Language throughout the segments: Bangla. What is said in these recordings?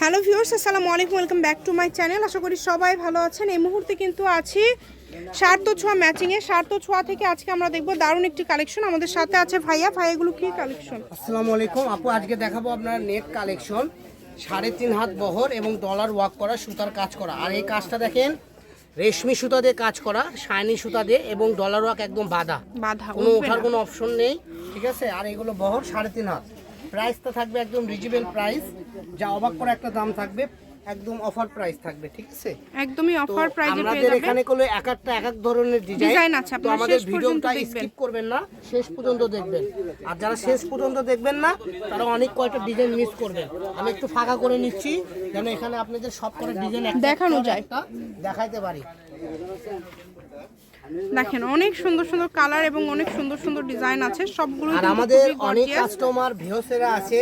হ্যালো ভিউয়ার্স আসসালামু আলাইকুম welcome back to my channel. আশা করি সবাই ভালো আছেন। এই মুহূর্তে কিন্তু আছি সার্থ ছোঁয়া ম্যাচিংয়ে সার্থ ছোঁয়া থেকে আজকে আমরা দেখব দারুণ একটি কালেকশন আমাদের সাথে আছে ভাইয়া। ভাইয়াগুলো কি কালেকশন আসসালামু আলাইকুম। আপু আজকে দেখাবো আপনার নেট কালেকশন সাড়ে তিন হাত বহর এবং ডলার ওয়াক করা সুতার কাজ করা। আর এই কাজটা দেখেন রেশমি সুতা দিয়ে কাজ করা শাইনি সুতা দিয়ে এবং ডলার ওয়াক একদম বাঁধা। বাধা কোনো ওঠার কোনো অপশন নেই ঠিক আছে? আর এগুলো বহর সাড়ে তিন হাত। প্রাইসটা থাকবে একদম রিজনেবল প্রাইস যা অবাক করা একটা দাম থাকবে একদম অফার প্রাইস থাকবে ঠিক আছে? একদমই অফার প্রাইজে পেয়ে আমাদের যাবেন। এখানে কোনো এক একটা এক এক ধরনের ডিজাইন আছে, তো আমাদের ভিডিওটা স্কিপ করবেন না শেষ পর্যন্ত দেখবেন। আর যারা শেষ পর্যন্ত দেখবেন না তারা অনেক কয়টা ডিজাইন মিস করবেন। আমি একটু ফাঁকা করে নিচ্ছি যেন এখানে আপনাদের সব কটা ডিজাইন দেখানো যায়। দেখাইতে পারি। দেখেন অনেক সুন্দর সুন্দর কালার এবং অনেক সুন্দর সুন্দর ডিজাইন আছে সবগুলো আর আমাদের অনেক কাস্টমার ভিওসেরা আছে।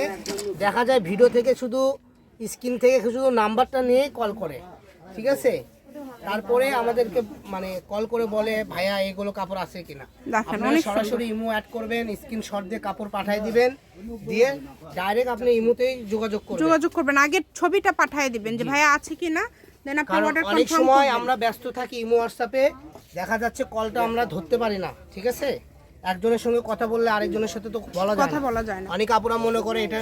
দেখা যায় ভিডিও থেকে শুধু স্ক্রিন থেকে শুধু নাম্বারটা নিয়ে কল করে ঠিক আছে? তারপরে আমাদেরকে মানে কল করে বলে ভাইয়া এগুলো কাপড় আছে কিনা? দেখেন, অনেক সরাসরি ইমো অ্যাড করবেন স্ক্রিন স্ক্রিনশট দিয়ে কাপড় পাঠিয়ে দিবেন দিয়ে ডাইরেক্ট আপনি ইমোতেই যোগাযোগ করবেন। যোগাযোগ করবেন। আগে ছবিটা পাঠিয়ে দিবেন যে ভাইয়া আছে কিনা? দেন আপনি অর্ডার অনেক সময় আমরা ব্যস্ত থাকি ইমো হোয়াটসঅ্যাপে দেখা যাচ্ছে কলটা আমরা ধরতে পারি না ঠিক আছে? একজনের সঙ্গে কথা বললে আরেকজনের সাথে তো বলা যায় কথা বলা যায় না। অনেক আপুরা মনে করে এটা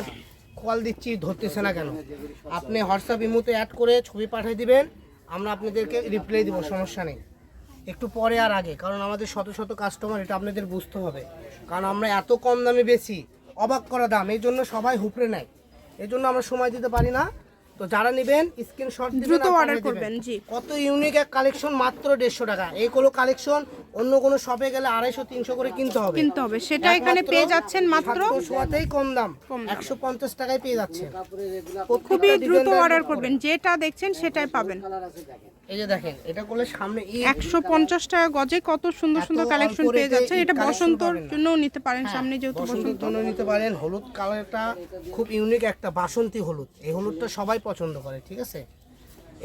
কল দিচ্ছি ধরতেছে না কেন? আপনি হোয়াটসঅ্যাপ ইমোতে অ্যাড করে ছবি পাঠিয়ে দিবেন আমরা আপনাদেরকে রিপ্লাই দিব সমস্যা নেই। একটু পরে আর আগে কারণ আমাদের শত শত কাস্টমার এটা আপনাদের বুঝতে হবে। কারণ আমরা এত কম দামে বেশি অবাক করা দাম এই জন্য সবাই হুপড়ে নেয়। এই জন্য আমরা সময় দিতে পারি না। তো যারা নেবেন স্ক্রিনশট দ্রুত অর্ডার করবেন, জি। কত ইউনিক এক কালেকশন মাত্র দেড়শো টাকা। এইগুলো কালেকশন অন্য কোনো শপে গেলে আড়াইশো তিনশো করে কিনতে হবে। কিনতে হবে। সেটা এখানে পেয়ে যাচ্ছেন মাত্র সোয়াতেই কম দাম। একশো পঞ্চাশ টাকায় পেয়ে যাচ্ছে খুবই দ্রুত অর্ডার করবেন। যেটা দেখছেন সেটাই পাবেন। এই যে দেখেন এটা করলে সামনে ঈদ একশো পঞ্চাশ টাকা গজে কত সুন্দর সুন্দর কালেকশন পেয়ে যাচ্ছে। এটা বসন্তর। জন্যও নিতে পারেন সামনে যেহেতু বসন্তের বসন্ত। জন্য নিতে পারেন। হলুদ কালারটা খুব ইউনিক একটা বাসন্তী হলুদ। এই হলুদটা সবাই পছন্দ করে ঠিক আছে?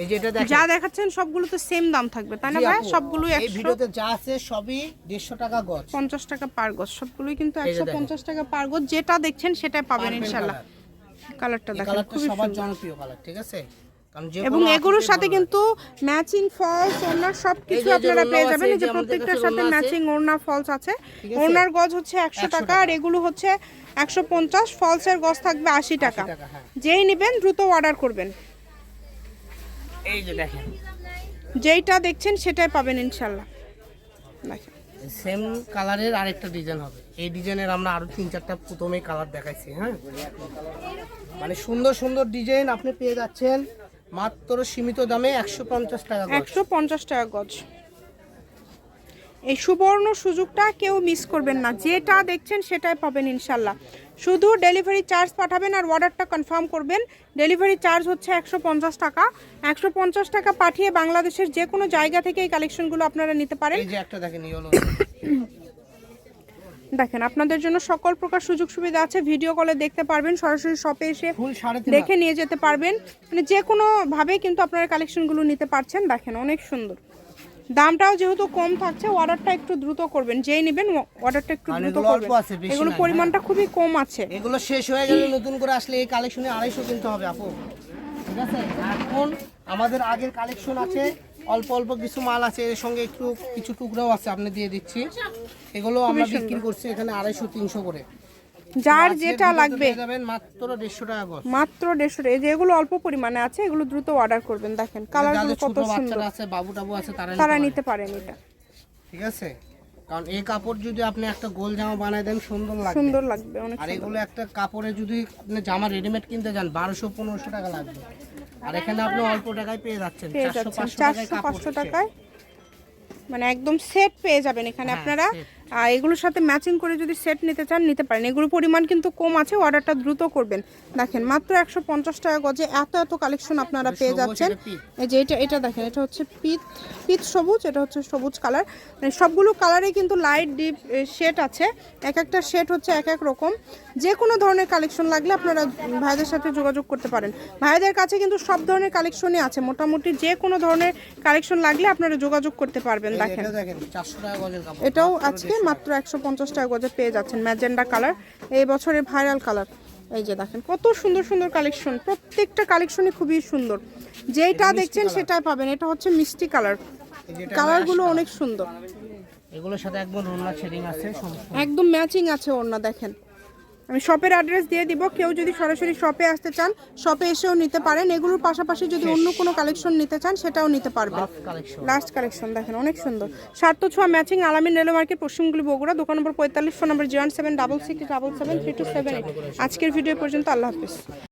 এই যে এটা দেখেন। যা দেখাচ্ছেন সবগুলো তো সেম দাম থাকবে তাই না ভাই? সবগুলো এই ভিডিওতে যা আছে সবই দেড়শো টাকা গজ। পঞ্চাশ টাকা পার গজ সবগুলোই কিন্তু এই যে একশো দেখেন। পঞ্চাশ টাকা পার গজ যেটা দেখছেন সেটাই পাবেন ইনশাআল্লাহ। ইনশাল্লাহ কালারটা দেখেন খুবই সবার জনপ্রিয় কালার ঠিক আছে? এবং এগুলোর সাথে কিন্তু ম্যাচিং ফলস ওড়না সবকিছু এই যে আপনারা পেয়ে যাবেন যে প্রত্যেকটার সাথে ম্যাচিং ওড়না ফলস আছে? ওড়নার গজ হচ্ছে একশো টাকা আর এগুলো হচ্ছে একশো পঞ্চাশ ফলসের গজ থাকবে আশি টাকা। হ্যাঁ। যেই নেবেন দ্রুত অর্ডার করবেন। এই যে দেখেন। যেইটা দেখছেন সেটাই পাবেন ইনশাল্লাহ। দেখেন। সেম কালারের আরেকটা ডিজাইন হবে। এই ডিজাইনের আমরা আরও তিন চারটা প্রথমেই কালার দেখাইছি হ্যাঁ? মানে সুন্দর সুন্দর ডিজাইন আপনি পেয়ে যাচ্ছেন। মাত্র সীমিত দামে একশো পঞ্চাশ টাকা একশো পঞ্চাশ টাকা গজ। এই সুবর্ণ সুযোগটা কেউ মিস করবেন না। যেটা দেখছেন সেটাই পাবেন ইনশাল্লাহ। শুধু ডেলিভারি চার্জ পাঠাবেন আর অর্ডারটা কনফার্ম করবেন। ডেলিভারি চার্জ হচ্ছে একশো পঞ্চাশ টাকা। একশো পঞ্চাশ টাকা পাঠিয়ে বাংলাদেশের যে কোনো জায়গা থেকে এই কালেকশনগুলো আপনারা নিতে পারেন। এই যে একটা দেখেন দেখেন আপনাদের জন্য সকল প্রকার সুযোগ সুবিধা আছে। ভিডিও কলে দেখতে পারবেন সরাসরি শপে এসে দেখে নিয়ে যেতে পারবেন। মানে যে কোনো ভাবে কিন্তু আপনারা কালেকশনগুলো নিতে পারছেন। দেখেন অনেক সুন্দর। দামটাও যেহেতু কম থাকছে অর্ডারটা একটু দ্রুত করবেন। যেই নেবেন অর্ডারটা একটু দ্রুত অল্প করবেন। এগুলো পরিমাণটা খুবই কম আছে। এগুলো শেষ হয়ে গেলে নতুন করে আসলে এই কালেকশনে আড়াইশো কিনতে হবে আপু। ঠিক আছে? এখন আমাদের আগের কালেকশন আছে অল্প অল্প কিছু মাল আছে এর সঙ্গে একটু কিছু টুকরাও আছে আপনি দিয়ে দিচ্ছি। এগুলো আমরা বিক্রি করছি এখানে আড়াইশো তিনশো করে। যার যেটা লাগবে। মাত্র দেড়শো টাকা গজ। মাত্র দেড়শো টাকা। এই যে এগুলো অল্প পরিমাণে আছে এগুলো দ্রুত অর্ডার করবেন। দেখেন কালারগুলো কত সুন্দর। আছে বাবু টাবু আছে তারা নিতে পারেন। এটা। ঠিক আছে? কারণ এই কাপড় যদি আপনি একটা গোল জামা বানায় দেন সুন্দর লাগবে। সুন্দর লাগবে অনেক আর এগুলো একটা কাপড়ে যদি আপনি জামা রেডিমেড কিনতে যান বারোশো পনেরোশো টাকা লাগবে। আর এখানে আপনি অল্প টাকায় পেয়ে যাচ্ছেন পেয়ে চারশো যাচ্ছেন পাঁচশো টাকায় চারশো পাঁচশো টাকায়। মানে একদম সেট পেয়ে যাবেন এখানে হ্যাঁ, আপনারা। আর এগুলোর সাথে ম্যাচিং করে যদি সেট নিতে চান নিতে পারেন। এগুলোর পরিমাণ কিন্তু কম আছে অর্ডারটা দ্রুত করবেন। দেখেন মাত্র একশো পঞ্চাশ টাকা গজে এত এত কালেকশন আপনারা পেয়ে যাচ্ছেন। এই যে এটা এটা দেখেন এটা হচ্ছে পিত পিত সবুজ এটা হচ্ছে সবুজ কালার মানে সবগুলো কালারে কিন্তু লাইট ডিপ শেড আছে। এক একটা শেড হচ্ছে এক এক রকম। যে কোনো ধরনের কালেকশন লাগলে আপনারা ভাইদের সাথে যোগাযোগ করতে পারেন। ভাইদের কাছে কিন্তু সব ধরনের কালেকশনই আছে। মোটামুটি যে কোনো ধরনের কালেকশন লাগলে আপনারা যোগাযোগ করতে পারবেন দেখেন। এটাও আজকে মাত্র একশো পঞ্চাশ টাকা গজে পেয়ে যাচ্ছেন ম্যাজেন্ডা কালার এই বছরের ভাইরাল কালার। এই যে দেখেন কত সুন্দর সুন্দর কালেকশন প্রত্যেকটা কালেকশনই খুবই সুন্দর। যেটা দেখছেন সেটাই পাবেন এটা হচ্ছে মিষ্টি কালার। কালারগুলো অনেক সুন্দর। এগুলোর সাথে একদম আছে একদম ম্যাচিং আছে ওড়না দেখেন। আমি শপের অ্যাড্রেস দিয়ে দিব। কেউ যদি সরাসরি শপে আসতে চান শপে এসেও নিতে পারেন। এগুলোর পাশাপাশি যদি অন্য কোনো কালেকশন নিতে চান সেটাও নিতে পারবেন। লাস্ট কালেকশন দেখেন অনেক সুন্দর। সার্থ ছোঁয়া ম্যাচিং আলামিন রেলওয়ে মার্কেট পশ্চিমগুলি বগুড়া দোকান নম্বর পঁয়তাল্লিশ phone number zero seven double six double seven three two seven eight. আজকের ভিডিও পর্যন্ত আল্লাহ হাফিজ।